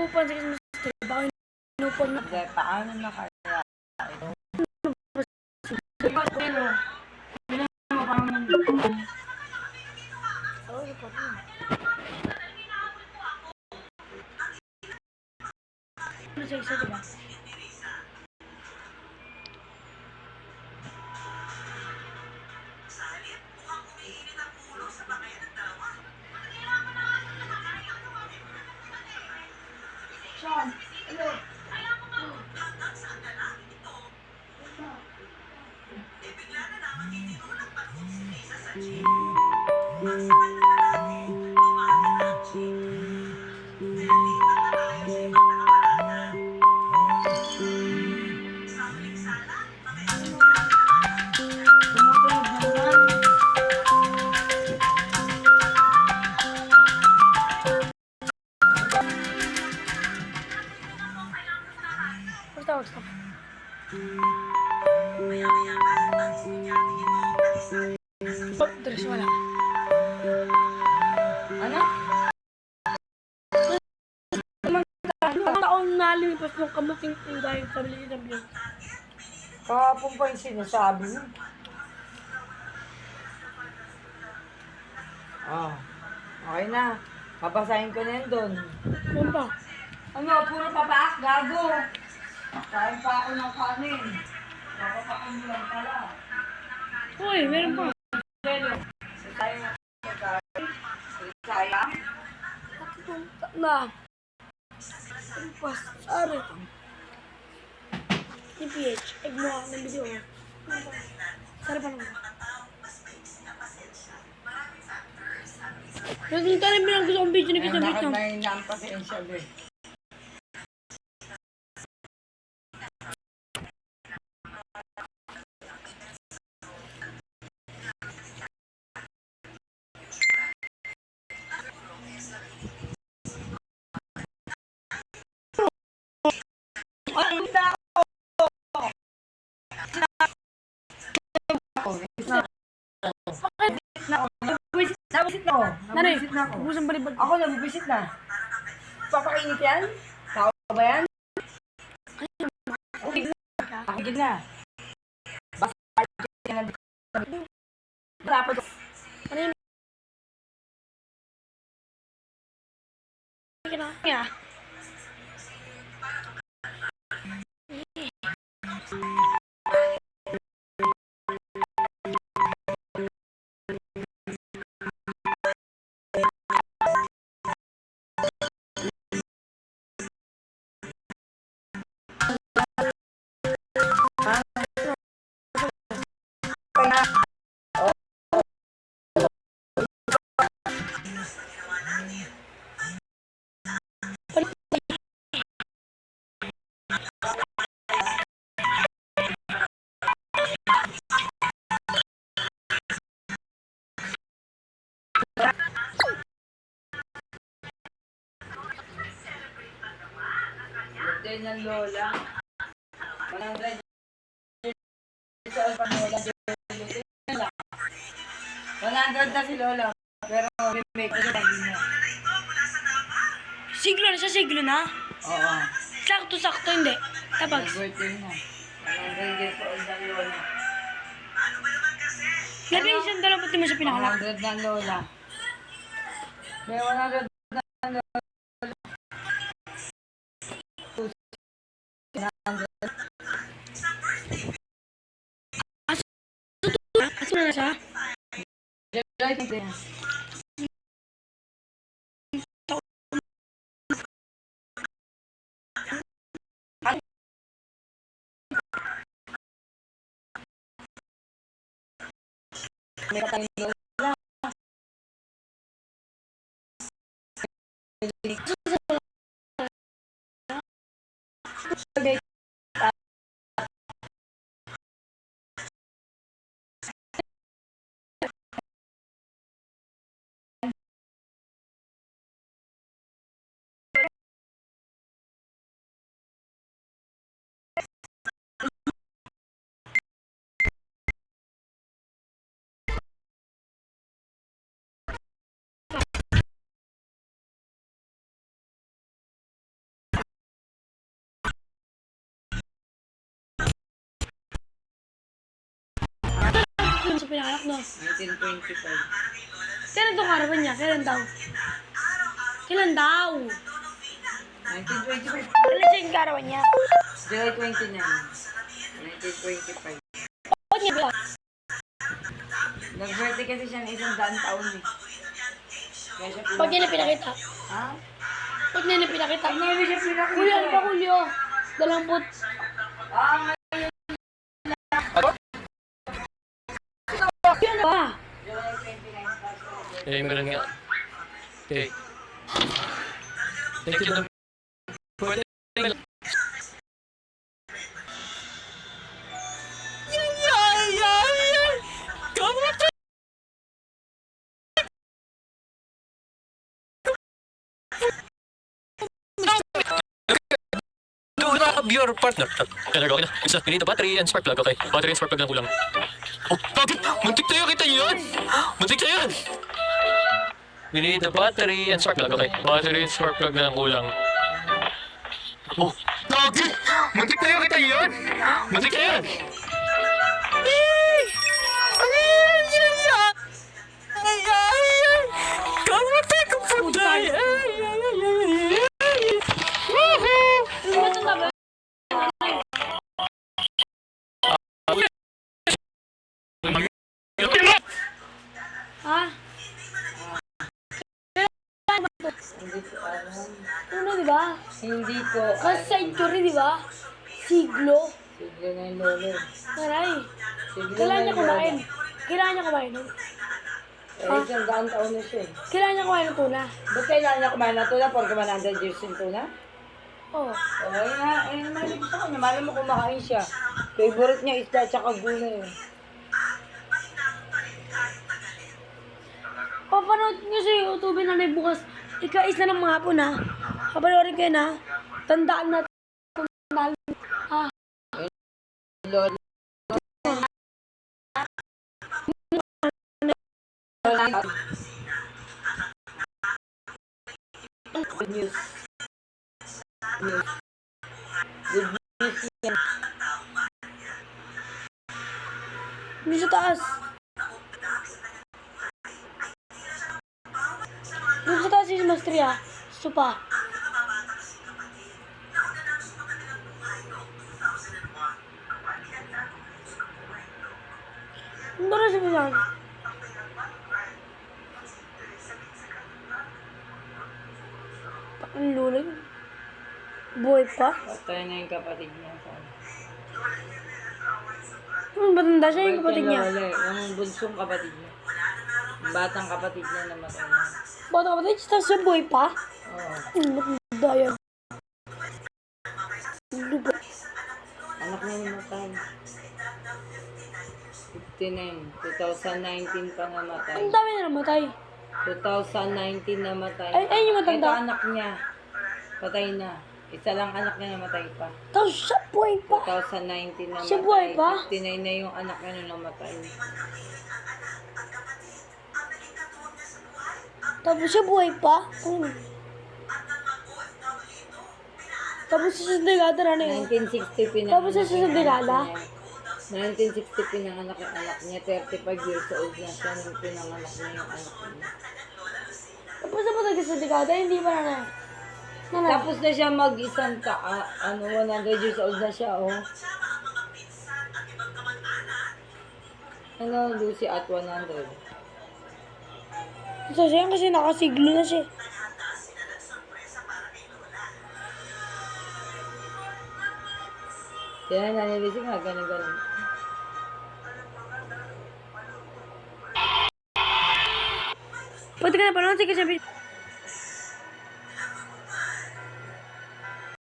Upuan sa Christmas tree. Baka inupan na. Hindi, paano na kaya? Ano lumipas ng kamuting po dahil sa bili ng view. Kahapon pa yung sinasabi mo. Oh, okay na. Papasahin ko na yan doon. Ano ba? Ano, puro papaak, gago. Kain pa ako ng kanin. Papapakin mo lang pala. Uy, meron pa. Sa tayo na pagkain. Sayang. Na. PH. Egg mo ako ng video. oh. Sarap ano. Naging mo lang gusto kong video na kita Ayun, video. bakit may ang pasensya, be? Ano na ako? Ako, na ako. Nabisit na ako. Nabisit na ako. ubusang balibag. Ako nabibisit na. Papakainit yan? Tao ba yan? Okay na. Pakigid na. Basta yan ang Dapat birthday ng Lola. 100 sa Alpanola. 100 na si Lola. Pero remake ko sa niya. Siglo na siya, siglo na. Oo. Sakto-sakto, hindi. Tapos, Birthday na. 100 years old ng Lola. lagay isang dalawa pati mo sa pinakalak. 100 ng Lola. May 100 20. May katayong Lola. Pinanganak, no? 1925. Kailan itong karawan niya? Kailan daw? Kailan daw? 1925. Kailan siya yung karawan niya? July 29. 1925. Ba't niya ba? Nag-birthday kasi siya ng isang daan taon eh. Kaya siya Ba't niya na pinakita? Ha? Ba't niya na pinakita? Hindi siya pinakita. Kulyo, ano ba kulyo? Dalampot. Ah, ngayon. Yun ba? July 29. Eh, meron nga. Okay. Thank you. Pwede. Your partner. Kaya okay na. Isa, we need a battery and spark plug. Okay. Battery and spark plug lang kulang. Oh, bakit? Muntik tayo kita yun. Muntik tayo yun. We need a battery and spark plug. Okay. Battery and spark plug lang kulang. Oh, Gagi! Muntik tayo kita yun. Muntik tayo yun. Eh! Ano yan? Hindi ko Kasi century, di ba? Siglo. Siglo na yung lolo. Maray. Siglo Kailangan na niya kumain. Kailangan niya kumain nun. Eh, isang daan taon na siya eh. Kailangan niya kumain ng tuna. Ba't kailangan niya kumain ng tuna? Porque 100 years yung tuna? Oo. Oo, oh, nga. Eh, naman gusto ko niya. Malam mo kumakain siya. Favorite niya isda tsaka gulay. eh. Papanood niyo sa YouTube na na bukas. Ika-is na ng mga hapon ha. Kapanoorin kayo na. Tandaan na. Tandaan. Ha? Lolo. Good news. News. Good news. Hindi sa taas. Yung sa taas yung maestria. Supa. Na yan? Ang luling. Buhay pa? Patay na yung kapatid niya. Ano ba tanda siya yung kapatid niya? Yung bunsong kapatid niya. Yung batang kapatid niya namatay na. Bata kapatid, tapos siya buhay pa? Oo. Ang matanda yan. 59. 2019 pa namatay. Ang dami na namatay. 2019 namatay. Ay, ay, yung matanda. Ito anak niya. Patay na. Isa lang anak niya namatay pa. Tapos siya buhay pa. 2019 namatay. Siya buhay pa? 59 na yung anak niya nung namatay. Tapos siya buhay pa. Ano? Tapos siya sa Delgado na yun. 1960 pinanganak Tapos siya sa niya. 1960 pinanganak yung anak niya. 35 years old na siya nung pinanganak niya yung anak niya. Tapos na patagay sa Delgado, hindi pa na na. Tapos na siya mag-isang ta, ah, ano, 100 years old na siya, oh. Ano, Lucy at 100. So siya kasi nakasiglo na siya. Kaya nanilisig nga, ganun, ganun. Pwede ka na panood, sige sabi.